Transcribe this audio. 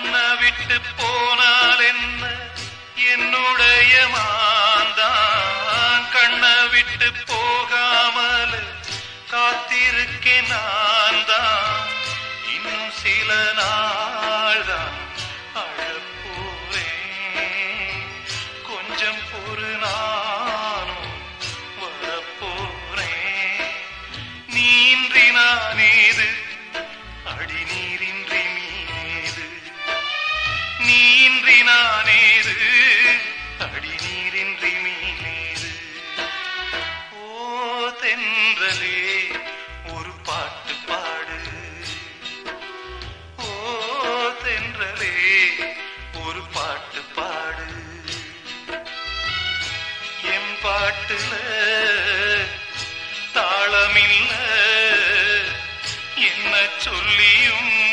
என்ன விட்டு போனால் என்ன? என்னுடைய மாந்தான் கண்ண விட்டு போகாமல் காத்திருக்கேன் நான் தான் இன்னும் சில நாள் தான் அழப்போறேன் கொஞ்சம் பொறு நானும் வரப்போறேன். நீன்றி நான் ஏது? அடிநீரின்றி தென்றலே ஒரு பாட்டு பாடு. ஓ தென்றலே ஒரு பாட்டு பாடு. என் பாட்டுல தாளமில்ல. என்ன சொல்லியும்